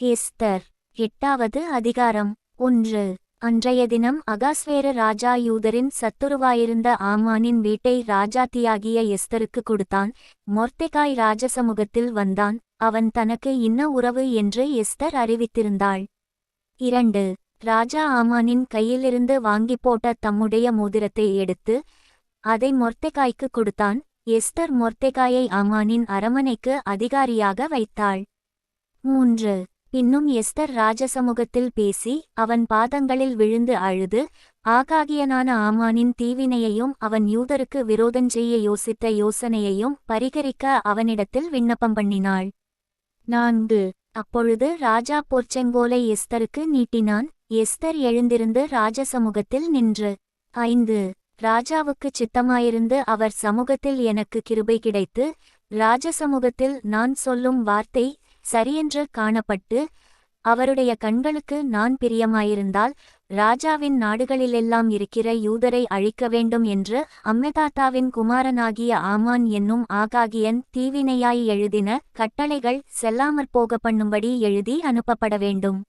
Esther. எட்டாவது அதிகாரம். ஒன்று. அன்றைய தினம் அகாஸ்வேர ராஜா யூதரின் சத்துருவாயிருந்த ஆமானின் வீட்டை ராஜாத்தியாகிய எஸ்தருக்கு கொடுத்தான். மொர்த்தெகாய் ராஜசமூகத்தில் வந்தான். அவன் தனக்கு இன்ன உறவு என்று எஸ்தர் அறிவித்திருந்தாள். இரண்டு. ராஜா ஆமானின் கையிலிருந்து வாங்கி போட்ட தம்முடைய மோதிரத்தை எடுத்து அதை மொர்த்தெகாய்க்கு கொடுத்தான். எஸ்தர் மொர்த்தெகாயை ஆமானின் அரமனைக்கு அதிகாரியாக வைத்தாள். மூன்று. பின்னும் எஸ்தர் ராஜசமூகத்தில் பேசி அவன் பாதங்களில் விழுந்து அழுது ஆகாகியனான ஆமானின் தீவினையையும் அவன் யூதருக்கு விரோதஞ்செய்ய யோசித்த யோசனையையும் பரிகரிக்க அவனிடத்தில் விண்ணப்பம் பண்ணினாள். நான்கு. அப்பொழுது ராஜா பொற்செங்கோலை எஸ்தருக்கு நீட்டினான். எஸ்தர் எழுந்திருந்து ராஜசமூகத்தில் நின்று ஐந்து. ராஜாவுக்குச் சித்தமாயிருந்து அவர் சமூகத்தில் எனக்கு கிருபை கிடைத்து ராஜசமூகத்தில் நான் சொல்லும் வார்த்தை சரியென்று காணப்பட்டு அவருடைய கண்களுக்கு நான் பிரியமாயிருந்தால் ராஜாவின் நாடுகளிலெல்லாம் இருக்கிற யூதரை அழிக்க வேண்டும் என்று அம்மெதாத்தாவின் குமாரனாகிய ஆமான் என்னும் ஆகாகியன் தீவினையாய் எழுதின கட்டளைகள் செல்லாமற் போக பண்ணும்படி எழுதி அனுப்பப்பட வேண்டும்.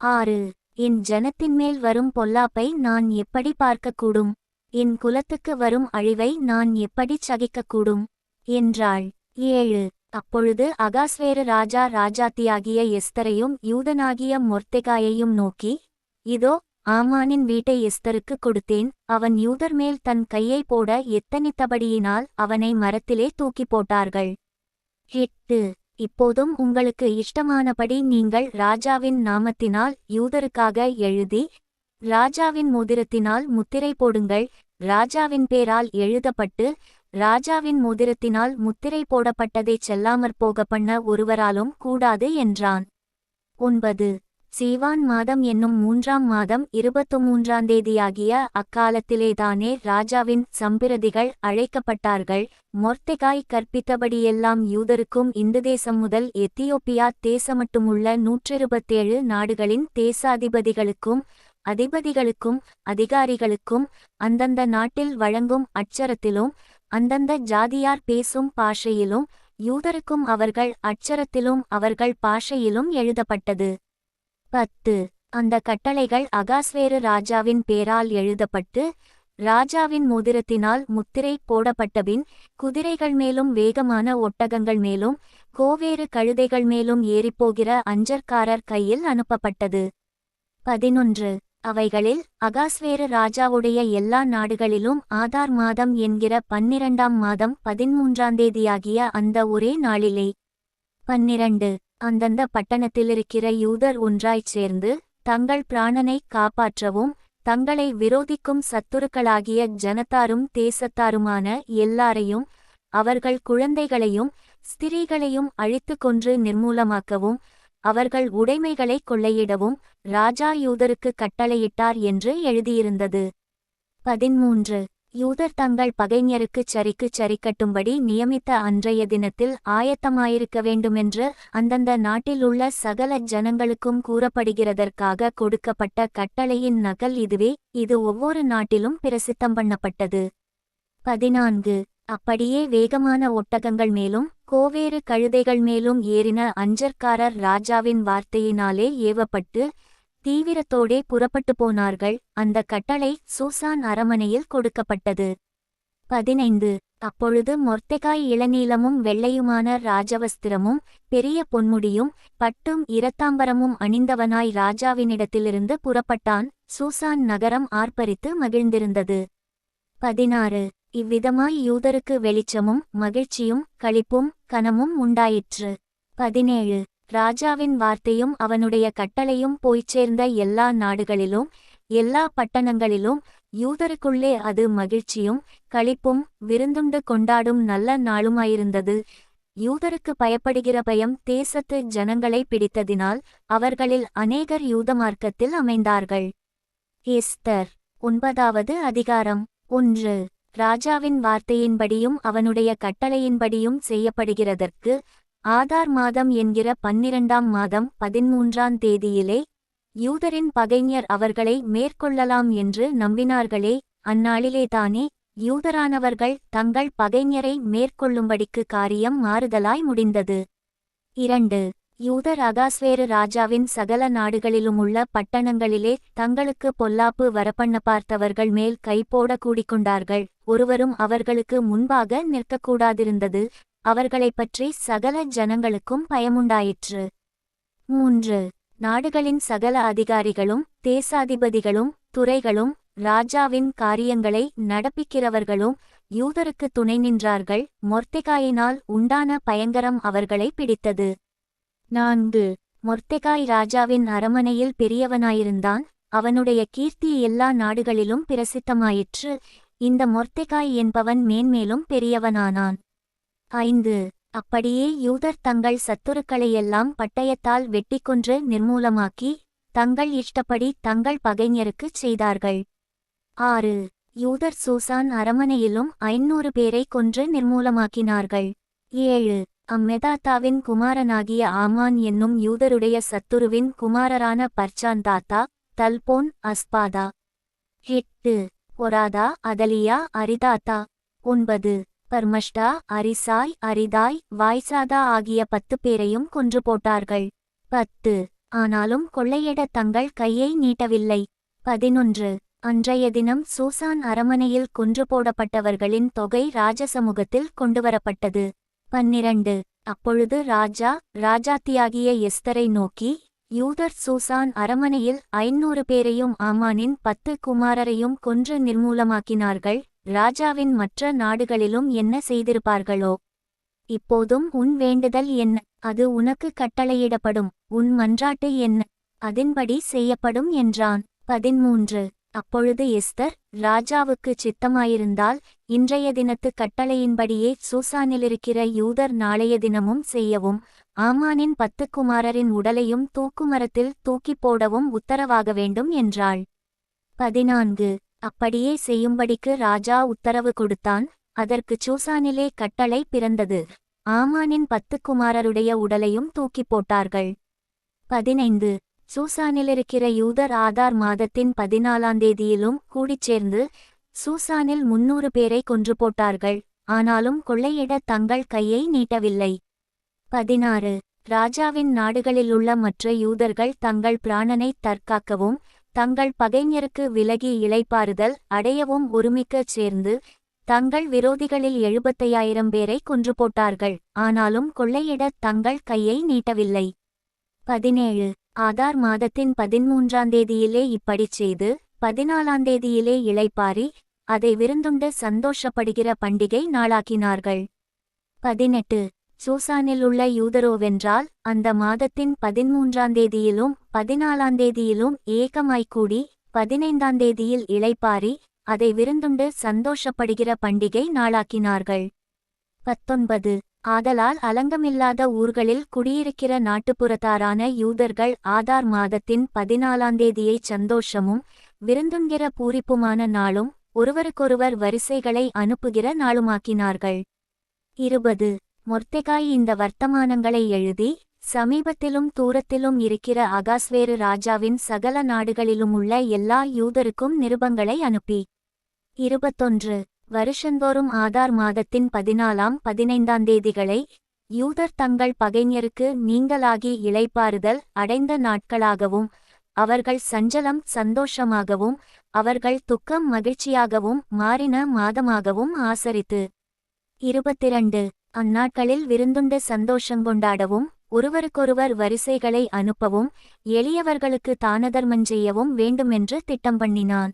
ஆறு என் ஜனத்தின்மேல் வரும் பொல்லாப்பை நான் எப்படி பார்க்கக்கூடும்? என் குலத்துக்கு வரும் அழிவை நான் எப்படிச் சகிக்கக்கூடும்? என்றாள். ஏழு அப்பொழுது அகாஸ்வேரு ராஜா ராஜாத்தியாகிய எஸ்தரையும் யூதனாகிய மொர்த்தெகாயையும் நோக்கி இதோ ஆமானின் வீட்டை எஸ்தருக்கு கொடுத்தேன். அவன் யூதர் மேல் தன் கையை போட எத்தனித்தபடியினால் அவனை மரத்திலே தூக்கி போட்டார்கள். எட்டு. இப்போதும் உங்களுக்கு இஷ்டமானபடி நீங்கள் ராஜாவின் நாமத்தினால் யூதருக்காக எழுதி ராஜாவின் மோதிரத்தினால் முத்திரை போடுங்கள். ராஜாவின் பேரால் எழுதப்பட்டு ராஜாவின் மோதிரத்தினால் முத்திரை போடப்பட்டதைச் செல்லாமற் போக பண்ண ஒருவராலும் கூடாது என்றான். ஒன்பது. சீவான் மாதம் என்னும் மூன்றாம் மாதம் இருபத்து மூன்றாம் தேதியாகிய அக்காலத்திலேதானே ராஜாவின் சம்பிரதிகள் அழைக்கப்பட்டார்கள். மொர்த்தெகாய் கற்பித்தபடியெல்லாம் யூதருக்கும் இந்து தேசம் முதல் எத்தியோப்பியா தேசமட்டுமுள்ள நூற்றிருபத்தேழு நாடுகளின் தேசாதிபதிகளுக்கும் அதிபதிகளுக்கும் அதிகாரிகளுக்கும் அந்தந்த நாட்டில் வழங்கும் அட்சரத்திலும் அந்தந்த ஜாதியார் பேசும் பாஷையிலும் யூதருக்கும் அவர்கள் அட்சரத்திலும் அவர்கள் பாஷையிலும் எழுதப்பட்டது. பத்து. அந்த கட்டளைகள் அகாஸ்வேரு ராஜாவின் பேரால் எழுதப்பட்டு ராஜாவின் மோதிரத்தினால் முத்திரை போடப்பட்டபின் குதிரைகள் மேலும் வேகமான ஒட்டகங்கள் மேலும் கோவேறு கழுதைகள் மேலும் ஏறிப்போகிற அஞ்சற்காரர் கையில் அனுப்பப்பட்டது. பதினொன்று. அவைகளில் அகாஸ்வேரு ராஜாவுடைய எல்லா நாடுகளிலும் ஆதார் மாதம் என்கிற பன்னிரண்டாம் மாதம் பதிமூன்றாம் தேதியாகிய அந்த ஒரே நாளிலே. பன்னிரண்டு. அந்தந்த பட்டணத்திலிருக்கிற யூதர் ஒன்றாய்ச் சேர்ந்து தங்கள் பிராணனை காப்பாற்றவும் தங்களை விரோதிக்கும் சத்துருக்களாகிய ஜனத்தாரும் தேசத்தாருமான எல்லாரையும் அவர்கள் குழந்தைகளையும் ஸ்திரீகளையும் அழித்து கொன்று நிர்மூலமாக்கவும் அவர்கள் உடைமைகளை கொள்ளையிடவும் ராஜா யூதருக்கு கட்டளையிட்டார் என்று எழுதியிருந்தது. பதிமூன்று யூதர் தங்கள் பகைஞருக்குச் சரிக்குச் சரிக்கட்டும்படி நியமித்த அன்றைய தினத்தில் ஆயத்தமாயிருக்க வேண்டுமென்று அந்தந்த நாட்டிலுள்ள சகல ஜனங்களுக்கும் கூறப்படுகிறதற்காக கொடுக்கப்பட்ட கட்டளையின் நகல் இதுவே இது ஒவ்வொரு நாட்டிலும் பிரசித்தம் பண்ணப்பட்டது. பதினான்கு. அப்படியே வேகமான ஒட்டகங்கள் மேலும் கோவேறு கழுதைகள் மேலும் ஏறின அஞ்சற்காரர் ராஜாவின் வார்த்தையினாலே ஏவப்பட்டு தீவிரத்தோடே புறப்பட்டு போனார்கள். அந்த கட்டளை சூசான் அரமனையில் கொடுக்கப்பட்டது. பதினைந்து. அப்பொழுது மொர்த்தெகாய் இளநீளமும் வெள்ளையுமான ராஜவஸ்திரமும் பெரிய பொன்முடியும் பட்டும் இரத்தாம்பரமும் அணிந்தவனாய் ராஜாவினிடத்திலிருந்து புறப்பட்டான். சூசான் நகரம் ஆர்ப்பரித்து மகிழ்ந்திருந்தது. பதினாறு. இவ்விதமாய் யூதருக்கு வெளிச்சமும் மகிழ்ச்சியும் களிப்பும் கனமும் உண்டாயிற்று. பதினேழு. ராஜாவின் வார்த்தையும் அவனுடைய கட்டளையும் போய்ச் சேர்ந்த எல்லா நாடுகளிலும் எல்லா பட்டணங்களிலும் யூதருக்குள்ளே அது மகிழ்ச்சியும் களிப்பும் விருந்துண்டு கொண்டாடும் நல்ல நாளுமாயிருந்தது. யூதருக்கு பயப்படுகிற பயம் தேசத்து ஜனங்களை பிடித்ததினால் அவர்களில் அநேகர் யூத மார்க்கத்தில் அமைந்தார்கள். எஸ்தர். ஒன்பதாவது அதிகாரம். ஒன்று. ராஜாவின் வார்த்தையின்படியும் அவனுடைய கட்டளையின்படியும் செய்யப்படுகிறதற்கு ஆதார் மாதம் என்கிற பன்னிரண்டாம் மாதம் பதிமூன்றாம் தேதியிலே யூதரின் பகைஞர் அவர்களை மேற்கொள்ளலாம் என்று நம்பினார்களே அந்நாளிலேதானே யூதரானவர்கள் தங்கள் பகைஞரை மேற்கொள்ளும்படிக்கு காரியம் மாறுதலாய் முடிந்தது. இரண்டு யூதர் அகாஸ்வேரு ராஜாவின் சகல நாடுகளிலுமுள்ள பட்டணங்களிலே தங்களுக்கு பொல்லாப்பு வரப்பண்ண பார்த்தவர்கள் மேல் கைப்போட கூடிக்கொண்டார்கள். ஒருவரும் அவர்களுக்கு முன்பாக நிற்கக்கூடாதிருந்தது. அவர்களைப் பற்றி சகல ஜனங்களுக்கும் பயமுண்டாயிற்று. மூன்று. நாடுகளின் சகல அதிகாரிகளும் தேசாதிபதிகளும் துறைகளும் ராஜாவின் காரியங்களை நடப்பிக்கிறவர்களும் யூதருக்கு துணை நின்றார்கள். மொர்த்தெகாயினால் உண்டான பயங்கரம் அவர்களை பிடித்தது. நான்கு. மொர்த்தெகாய் ராஜாவின் அரமனையில் பெரியவனாயிருந்தான். அவனுடைய கீர்த்தி எல்லா நாடுகளிலும் பிரசித்தமாயிற்று. இந்த மொர்த்தெகாய் என்பவன் மேன்மேலும் பெரியவனானான். ஐந்து. அப்படியே யூதர் தங்கள் சத்துருக்களையெல்லாம் பட்டயத்தால் வெட்டிக்கொன்று நிர்மூலமாக்கி தங்கள் இஷ்டப்படி தங்கள் பகைஞருக்குச் செய்தார்கள். ஆறு. யூதர் சூசான் அரமனையிலும் ஐநூறு பேரை கொன்று நிர்மூலமாக்கினார்கள். ஏழு. அம்மெதாத்தாவின் குமாரனாகிய ஆமான் என்னும் யூதருடைய சத்துருவின் குமாரரான பர்ச்சாந்தாத்தா தல்போன் அஸ்பாதா. எட்டு. ஒராதா அதலியா அரிதாத்தா. ஒன்பது. பர்மஷ்டா அரிசாய் அரிதாய் வாய்சாதா ஆகிய பத்து பேரையும் கொன்று போட்டார்கள். பத்து. ஆனாலும் கொள்ளையிட தங்கள் கையை நீட்டவில்லை. பதினொன்று. அன்றைய தினம் சூசான் அரமனையில் கொன்று போடப்பட்டவர்களின் தொகை ராஜசமூகத்தில் கொண்டுவரப்பட்டது. பன்னிரண்டு. அப்பொழுது ராஜா ராஜாத்தியாகிய எஸ்தரை நோக்கி யூதர் சூசான் அரமனையில் ஐநூறு பேரையும் ஆமானின் பத்து குமாரரையும் கொன்று நிர்மூலமாக்கினார்கள். ராஜாவின் மற்ற நாடுகளிலும் என்ன செய்திருப்பார்களோ? இப்போதும் உன் வேண்டுதல் என்ன? அது உனக்கு கட்டளையிடப்படும். உன் மன்றாட்டு என்ன? அதன்படி செய்யப்படும் என்றான். பதிமூன்று. அப்பொழுது எஸ்தர் ராஜாவுக்கு சித்தமாயிருந்தால் இன்றைய தினத்து கட்டளையின்படியே சூசானிலிருக்கிற யூதர் நாளைய தினமும் செய்யவும் ஆமானின் பத்து குமாரரின் உடலையும் தூக்குமரத்தில் தூக்கிப் போடவும் உத்தரவாக வேண்டும் என்றாள். பதினான்கு. அப்படியே செய்யும்படிக்கு ராஜா உத்தரவு கொடுத்தான். அதற்கு சூசானிலே கட்டளை பிறந்தது. ஆமானின் பத்து குமாரருடைய உடலையும் தூக்கிப் போட்டார்கள். பதினைந்து. சூசானிலிருக்கிற யூதர் ஆதார் மாதத்தின் பதினாலாம் தேதியிலும் கூடிச் சேர்ந்து சூசானில் முன்னூறு பேரை கொன்று போட்டார்கள். ஆனாலும் கொள்ளையிட தங்கள் கையை நீட்டவில்லை. பதினாறு. ராஜாவின் நாடுகளிலுள்ள மற்ற யூதர்கள் தங்கள் பிராணனை தற்காக்கவும் தங்கள் பகைஞருக்கு விலகி இளைப்பாறுதல் அடையவும் ஒருமிக்கச் சேர்ந்து தங்கள் விரோதிகளில் எழுபத்தையாயிரம் பேரை கொன்று போட்டார்கள். ஆனாலும் கொள்ளையிட தங்கள் கையை நீட்டவில்லை. பதினேழு. ஆதார் மாதத்தின் பதிமூன்றாம் தேதியிலே இப்படிச் செய்து பதினாலாம் தேதியிலே இளைப்பாரி அதை விருந்துண்டு சந்தோஷப்படுகிற பண்டிகை நாளாக்கினார்கள். பதினெட்டு. சூசானில் உள்ள யூதரோவென்றால் அந்த மாதத்தின் பதிமூன்றாம் தேதியிலும் பதினாலாம் தேதியிலும் ஏகமாய்க்கூடி பதினைந்தாம் தேதியில் இளைப்பாரி அதை விருந்துண்டு சந்தோஷப்படுகிற பண்டிகை நாளாக்கினார்கள். பத்தொன்பது. ஆதலால் அலங்கமில்லாத ஊர்களில் குடியிருக்கிற நாட்டுப்புறத்தாரான யூதர்கள் ஆதார் மாதத்தின் பதினாலாந்தேதியைச் சந்தோஷமும் விருந்துண்கிற பூரிப்புமான நாளும் ஒருவருக்கொருவர் வரிசைகளை அனுப்புகிற நாளுமாக்கினார்கள். இருபது. மொர்த்தெகாய் இந்த வர்த்தமானங்களை எழுதி சமீபத்திலும் தூரத்திலும் இருக்கிற அகாஸ்வேரு ராஜாவின் சகல நாடுகளிலும் உள்ள எல்லா யூதருக்கும் நிருபங்களை அனுப்பி. இருபத்தொன்று. வருஷந்தோறும் ஆதார் மாதத்தின் பதினாலாம் பதினைந்தாம் தேதிகளை யூதர் தங்கள் பகைஞருக்கு நீங்களாகி இளைப்பாறுதல் அடைந்த நாட்களாகவும் அவர்கள் சஞ்சலம் சந்தோஷமாகவும் அவர்கள் துக்கம் மகிழ்ச்சியாகவும் மாறின மாதமாகவும் ஆசரித்து. இருபத்திரண்டு. அந்நாட்களில் விருந்துண்டு சந்தோஷங்கொண்டாடவும் ஒருவருக்கொருவர் வரிசைகளை அனுப்பவும் எளியவர்களுக்கு தானதர்மஞ்செய்யவும் வேண்டுமென்று திட்டம் பண்ணினான்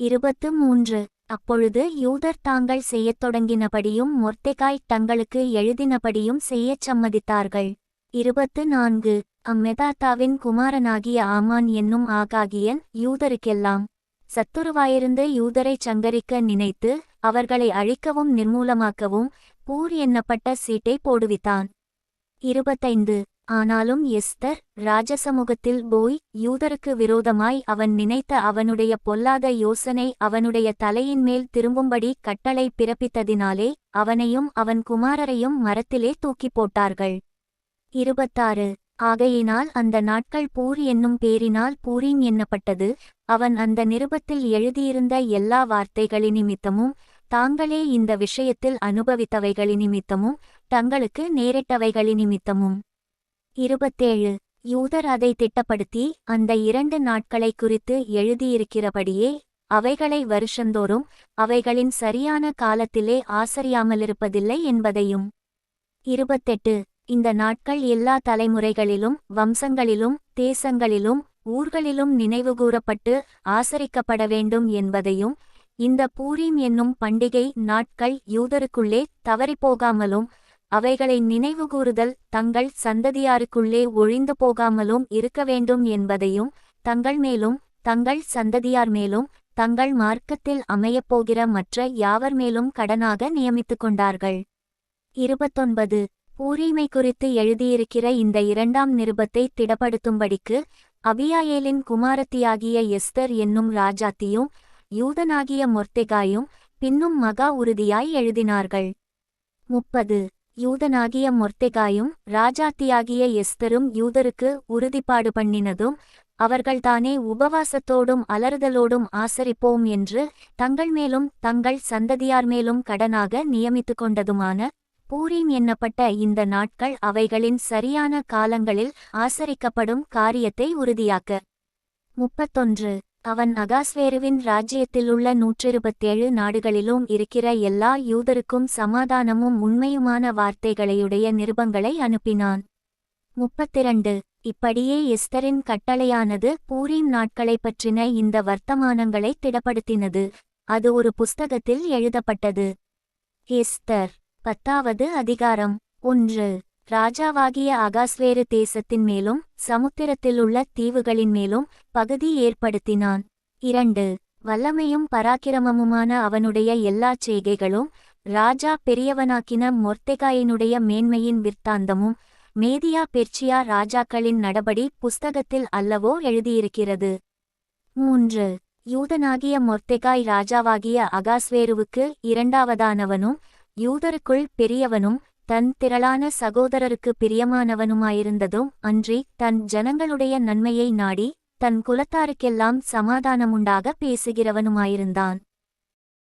இருபத்து மூன்று. அப்பொழுது யூதர் தாங்கள் செய்யத் தொடங்கினபடியும் மொர்த்தெகாய் தங்களுக்கு எழுதினபடியும் செய்யச் சம்மதித்தார்கள். இருபத்து நான்கு. அம்மெதாத்தாவின் குமாரனாகிய ஆமான் என்னும் ஆகாகியன் யூதருக்கெல்லாம் சத்துருவாயிருந்து யூதரைச் சங்கரிக்க நினைத்து அவர்களை அழிக்கவும் நிர்மூலமாக்கவும் பூர் எண்ணப்பட்ட சீட்டை போடுவித்தான். இருபத்தைந்து. ஆனாலும் எஸ்தர் ராஜசமூகத்தில் போய் யூதருக்கு விரோதமாய் அவன் நினைத்த அவனுடைய பொல்லாத யோசனை அவனுடைய தலையின் மேல் திரும்பும்படி கட்டளை பிறப்பித்ததினாலே அவனையும் அவன் குமாரரையும் மரத்திலே தூக்கிப் போட்டார்கள். இருபத்தாறு. ஆகையினால் அந்த நாட்கள் பூர் என்னும் பேரினால் பூரீம் எண்ணப்பட்டது. அவன் அந்த நிருபத்தில் எழுதியிருந்த எல்லா வார்த்தைகளின் நிமித்தமும் தாங்களே இந்த விஷயத்தில் அனுபவித்தவைகளின் நிமித்தமும் தங்களுக்கு நேரிட்டவைகளினிமித்தமும். இருபத்தேழு. யூதர் அதை திட்டப்படுத்தி அந்த இரண்டு நாட்களை குறித்து எழுதியிருக்கிறபடியே அவைகளை வருஷந்தோறும் அவைகளின் சரியான காலத்திலே ஆசரியாமலிருப்பதில்லை என்பதையும். இருபத்தெட்டு. இந்த நாட்கள் எல்லா தலைமுறைகளிலும் வம்சங்களிலும் தேசங்களிலும் ஊர்களிலும் நினைவுகூரப்பட்டு ஆசரிக்கப்பட வேண்டும் என்பதையும் இந்த பூரீம் என்னும் பண்டிகை நாட்கள் யூதருக்குள்ளே தவறிப்போகாமலும் அவைகளை நினைவுகூறுதல் தங்கள் சந்ததியாருக்குள்ளே ஒழிந்து போகாமலும் இருக்க வேண்டும் என்பதையும் தங்கள் மேலும் தங்கள் சந்ததியார் மேலும் தங்கள் மார்க்கத்தில் அமையப்போகிற மற்ற யாவர் மேலும் கடனாக நியமித்துக் கொண்டார்கள். இருபத்தொன்பது. பூரீமை குறித்து எழுதியிருக்கிற இந்த இரண்டாம் நிருபத்தை திடப்படுத்தும்படிக்கு அபியாயேலின் குமாரத்தியாகிய எஸ்தர் என்னும் ராஜாத்தியும் யூதனாகிய மொர்த்தெகாயும் பின்னும் மகா உறுதியாய் எழுதினார்கள். முப்பது. யூதனாகிய மொர்த்தெகாயும் ராஜாத்தியாகிய எஸ்தரும் யூதருக்கு உறுதிப்பாடு பண்ணினதும் அவர்கள்தானே உபவாசத்தோடும் அலறுதலோடும் ஆசரிப்போம் என்று தங்கள் மேலும் தங்கள் சந்ததியார் மேலும் கடனாக நியமித்துக் கொண்டதுமான பூரீம் எண்ணப்பட்ட இந்த நாட்கள் அவைகளின் சரியான காலங்களில் ஆசரிக்கப்படும் காரியத்தை உறுதியாக்க. முப்பத்தொன்று. அவன் அகாஸ்வேருவின் ராஜ்யத்திலுள்ள நூற்றிருபத்தேழு நாடுகளிலும் இருக்கிற எல்லா யூதருக்கும் சமாதானமும் உண்மையுமான வார்த்தைகளையுடைய நிருபங்களை அனுப்பினான். முப்பத்திரண்டு. இப்படியே எஸ்தரின் கட்டளையானது பூரீம் நாட்களைப் பற்றின இந்த வர்த்தமானங்களை திடப்படுத்தினது. அது ஒரு புஸ்தகத்தில் எழுதப்பட்டது. எஸ்தர். பத்தாவது அதிகாரம். ஒன்று. ராஜாவாகிய அகாஸ்வேரு தேசத்தின் மேலும் சமுத்திரத்திலுள்ள தீவுகளின் மேலும் பகுதி ஏற்படுத்தினான். இரண்டு வல்லமையும் பராக்கிரமமுமான அவனுடைய எல்லாச் செய்கைகளும் ராஜா பெரியவனாக்கின மொர்த்தெகாயினுடைய மேன்மையின் விற்த்தாந்தமும் மேதியா பெர்ச்சியா ராஜாக்களின் நடபடி புஸ்தகத்தில் அல்லவோ எழுதியிருக்கிறது. மூன்று யூதனாகிய மொர்த்தெகாய் ராஜாவாகிய அகாஸ்வேருவுக்கு இரண்டாவதானவனும் யூதருக்குள் பெரியவனும் தன் திரளான சகோதரருக்கு பிரியமானவனுமாயிருந்ததும் அன்றி தன் ஜனங்களுடைய நன்மையை நாடி தன் குலத்தாருக்கெல்லாம் சமாதானமுண்டாக பேசுகிறவனுமாயிருந்தான்.